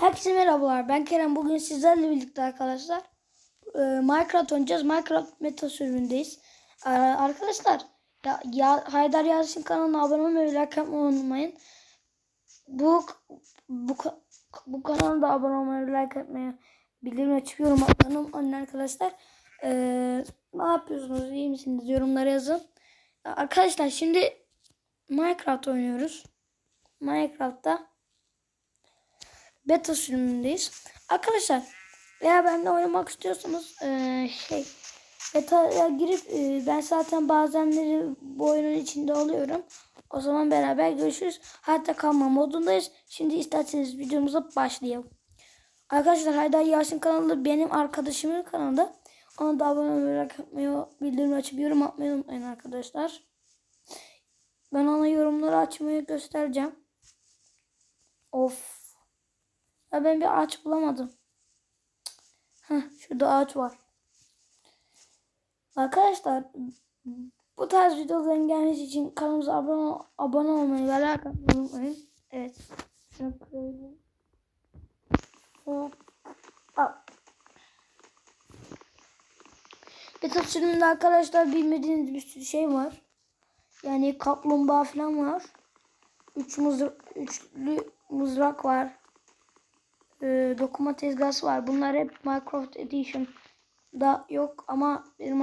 Herkese merhabalar. Ben Kerem. Bugün sizlerle birlikte arkadaşlar e, Minecraft oynayacağız. Minecraft meta sürümündeyiz. E, arkadaşlar ya, ya, Haydar Yasin kanalına abone olmayı ve like unutmayın. Bu bu bu kanala da abone olmayı like yapmayı bildirim açıp yorum atmayı unutmayın arkadaşlar. E, ne yapıyorsunuz? İyi misiniz? Yorumlara yazın. Ya, Arkadaşlar şimdi Minecraft oynuyoruz. Minecraft'ta beta sürümündeyiz. Arkadaşlar veya benimle oynamak istiyorsanız eee, şey beta'ya girip eee, ben zaten bazenleri bu oyunun içinde oluyorum. O zaman beraber görüşürüz. Hatta kalma modundayız. Şimdi isterseniz videomuza başlayalım. Arkadaşlar Haydar Yasin kanalı benim arkadaşımın kanalı. Ona da abone olmayı, bildirim açıp yorum atmayı unutmayın arkadaşlar. Ben ona yorumları açmayı göstereceğim. Of. Ya ben bir ağaç bulamadım. Heh, şurada ağaç var. Arkadaşlar bu tarz videoların gelmesi için kanalımıza abone, abone olmayı ve like unutmayın. Evet. Şunu. Al. Beta sürümünde arkadaşlar bilmediğiniz bir sürü şey var. Yani kaplumbağa falan var. Üç mızrak, üçlü mızrak var e, dokuma tezgahı var. Bunlar hep Minecraft Edition'da yok ama benim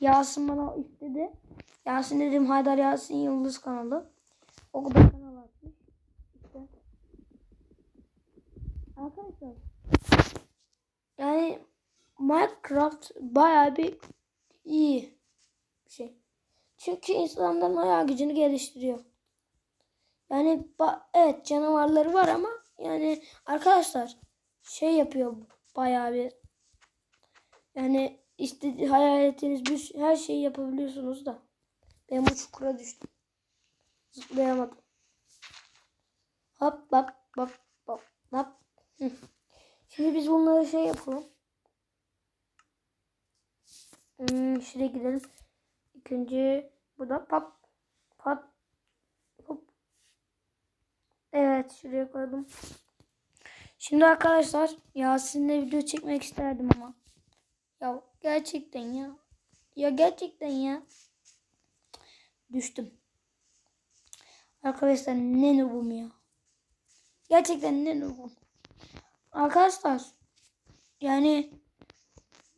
Yasin bana istedi. Yasin dedim Haydar Yasin Yıldız kanalı. O da kanal açmış. İşte. Arkadaşlar yani Minecraft bayağı bir iyi bir şey. Çünkü insanların hayal gücünü geliştiriyor. Yani evet canavarları var ama yani arkadaşlar şey yapıyor bayağı bir yani işte hayal ettiğiniz bir her şeyi yapabiliyorsunuz da ben bu çukura düştüm. Zıplayamadım. Hop hop hop hop hop. Şimdi biz bunları şey yapalım. Hmm, şuraya gidelim. İlk önce burada pop pat Evet şuraya koydum. Şimdi arkadaşlar Yasin'le video çekmek isterdim ama. Ya gerçekten ya. Ya gerçekten ya. Düştüm. Arkadaşlar ne noobum ya. Gerçekten ne noobum. Arkadaşlar yani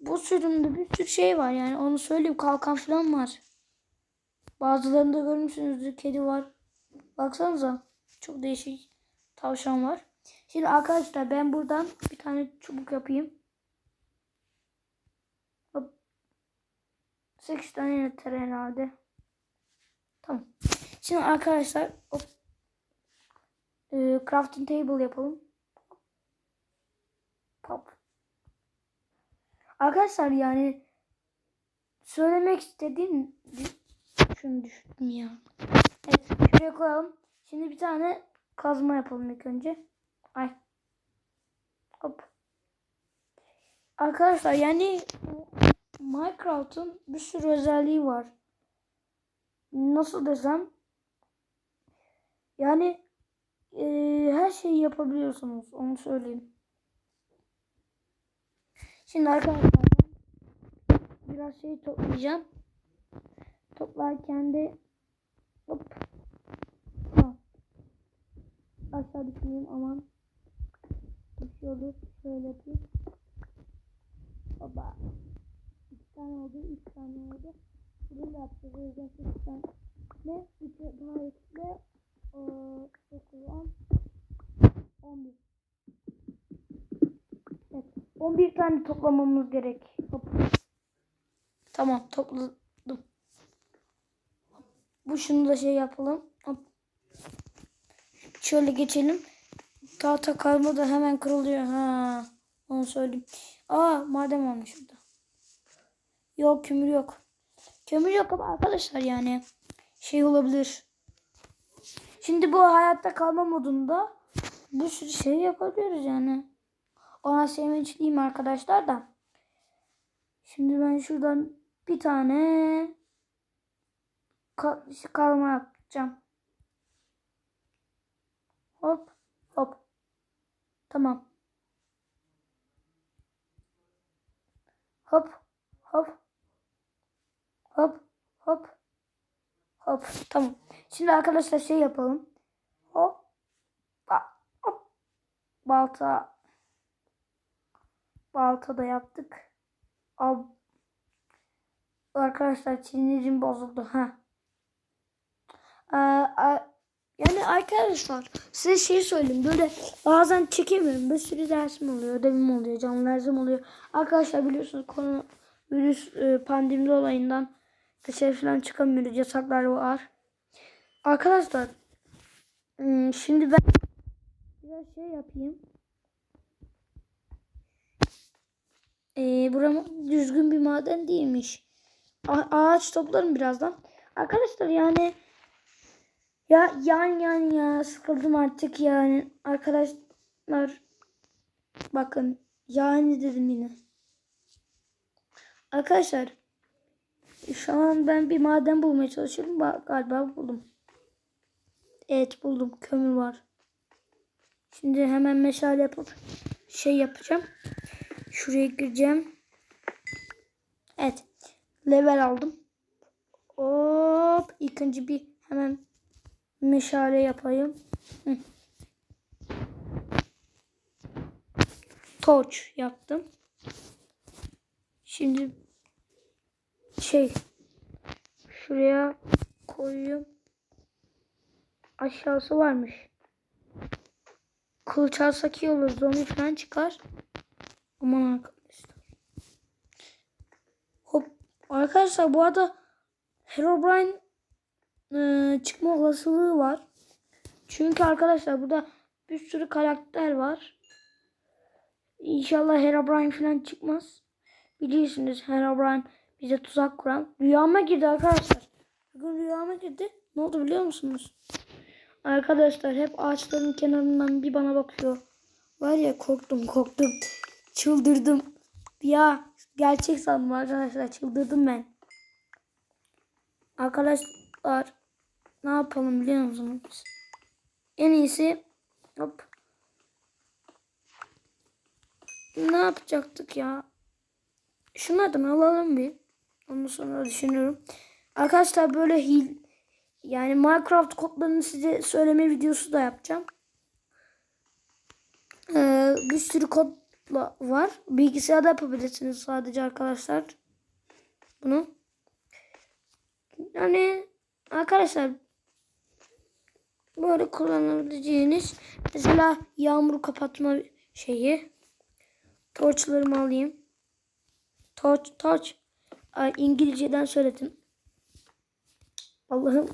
bu sürümde bir sürü şey var yani onu söyleyeyim kalkan falan var. Bazılarında görmüşsünüzdür kedi var. Baksanıza. Çok değişik tavşan var. Şimdi arkadaşlar ben buradan bir tane çubuk yapayım. Hop. 8 tane yeter herhalde. Tamam. Şimdi arkadaşlar hop. Ee, crafting table yapalım. Pop. Arkadaşlar yani söylemek istediğim şunu düştüm ya. Evet şuraya koyalım. Şimdi bir tane kazma yapalım ilk önce. Ay. Hop. Arkadaşlar yani Minecraft'ın bir sürü özelliği var. Nasıl desem yani e, her şeyi yapabiliyorsunuz. Onu söyleyeyim. Şimdi arkadaşlar biraz şey toplayacağım. Toplarken de hop aşağı düşmeyeyim aman. Düşüyoruz. Şöyle yapayım. Baba. İki tane oldu. Üç tane oldu. Bunu da yapacağız. O yüzden sekiz tane. Ne? Bir daha ekle. Dokuz, on. On bir. Evet. On bir tane toplamamız gerek. Hop. Tamam topladım. Bu şunu da şey yapalım. Şöyle geçelim. Tahta kazma da hemen kırılıyor. Ha, onu söyleyeyim. Aa madem olmuş burada. Yok kömür yok. Kömür yok ama arkadaşlar yani şey olabilir. Şimdi bu hayatta kalma modunda bir sürü şey yapabiliyoruz yani. Ona sevinçliyim arkadaşlar da. Şimdi ben şuradan bir tane ka- kalma yapacağım. Hop hop. Tamam. Hop. Hop. Hop. Hop. Hop. Tamam. Şimdi arkadaşlar şey yapalım. Hop. Ba- Hop. Balta. Balta da yaptık. Al. Arkadaşlar sinirim bozuldu. Ha. Ee, yani arkadaşlar size şey söyleyeyim böyle bazen çekemiyorum. Bir sürü dersim oluyor ödevim oluyor canlı dersim oluyor. Arkadaşlar biliyorsunuz konu virüs e, pandemi olayından dışarı falan çıkamıyoruz yasaklar var. Arkadaşlar şimdi ben biraz şey yapayım. Ee, buram düzgün bir maden değilmiş. A- ağaç toplarım birazdan. Arkadaşlar yani ya yani yani ya sıkıldım artık yani arkadaşlar bakın yani dedim yine. Arkadaşlar şu an ben bir maden bulmaya çalışıyorum. Ba- Galiba buldum. Evet buldum. Kömür var. Şimdi hemen meşale yapıp şey yapacağım. Şuraya gireceğim. Evet. Level aldım. Hop. ikinci bir hemen meşale yapayım. Hı. Torç yaptım. Şimdi şey şuraya koyayım. Aşağısı varmış. Kılıç alsak iyi olur. Zombi falan çıkar. Aman arkadaşlar. Hop. Arkadaşlar bu arada Herobrine e, çıkma olasılığı var. Çünkü arkadaşlar burada bir sürü karakter var. İnşallah Herobrine falan çıkmaz. Biliyorsunuz Herobrine bize tuzak kuran. Rüyama girdi arkadaşlar. Bugün rüyama girdi. Ne oldu biliyor musunuz? Arkadaşlar hep ağaçların kenarından bir bana bakıyor. Var ya korktum korktum. Çıldırdım. Ya gerçek sandım arkadaşlar. Çıldırdım ben. Arkadaşlar ne yapalım biliyor musunuz? En iyisi hop. Ne yapacaktık ya? Şunlardan alalım bir. Ondan sonra düşünüyorum. Arkadaşlar böyle hil yani Minecraft kodlarını size söyleme videosu da yapacağım. Ee, bir sürü kodla var. Bilgisayarda yapabilirsiniz sadece arkadaşlar. Bunu. Yani arkadaşlar böyle kullanabileceğiniz mesela yağmur kapatma şeyi torçlarımı alayım. Torç torç İngilizceden söyledim. Allah'ım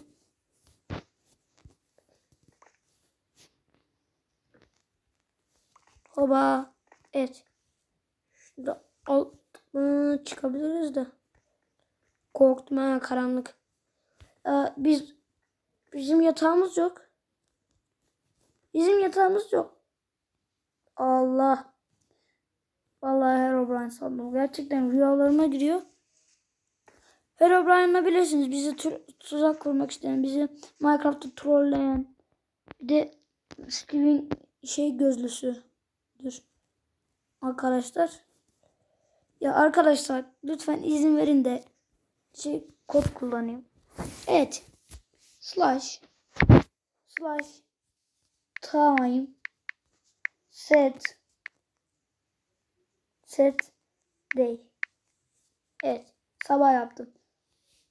Hoba. Evet. Şurada alt Aa, çıkabiliriz de. Korktum ha karanlık. Biz bizim yatağımız yok. Bizim yatağımız yok. Allah. Vallahi Herobrine sandım. Gerçekten rüyalarıma giriyor. Herobrine'la bilirsiniz bizi tu- tuzak kurmak isteyen, bizi Minecraft'ta trolleyen. Bir de Steven şey gözlüsüdür. Arkadaşlar. Ya arkadaşlar lütfen izin verin de şey kod kullanayım. Evet. Slash slash time set set day. Evet. Sabah yaptım.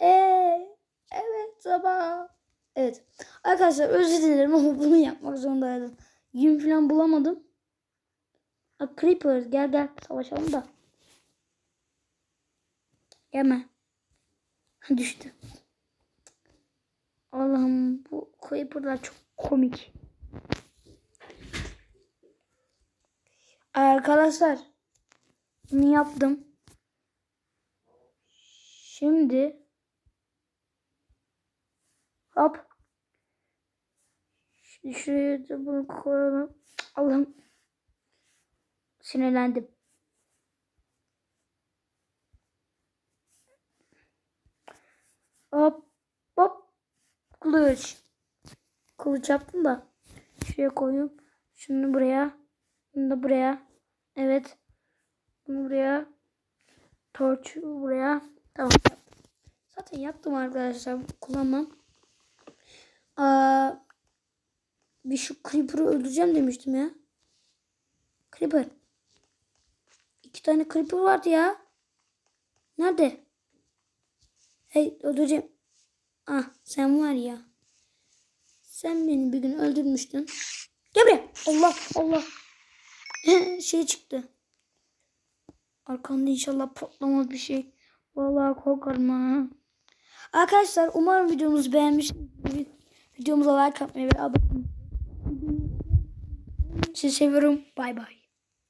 Eee evet sabah. Evet. Arkadaşlar özür dilerim ama bunu yapmak zorundaydım. Yün falan bulamadım. A Creeper gel gel savaşalım da. Gelme. Düştü. Allah'ım bu Creeper'lar çok komik. Arkadaşlar bunu yaptım. Şimdi hop Şimdi şuraya da bunu koyalım. Allah'ım sinirlendim. Hop hop kılıç. Kılıç yaptım da şuraya koyayım. Şunu buraya Bunu da buraya. Evet. Buraya. Torç buraya. Tamam. Zaten yaptım arkadaşlar. Kullanmam. Aa, bir şu Creeper'ı öldüreceğim demiştim ya. Creeper. İki tane Creeper vardı ya. Nerede? Hey öldüreceğim. Ah sen var ya. Sen beni bir gün öldürmüştün. Gel buraya. Allah Allah. şey çıktı. Arkanda inşallah patlamaz bir şey. Vallahi korkarım ha. Arkadaşlar umarım videomuzu beğenmişsiniz. Videomuza like atmayı ve abone olmayı. Sizi seviyorum. Bay bay.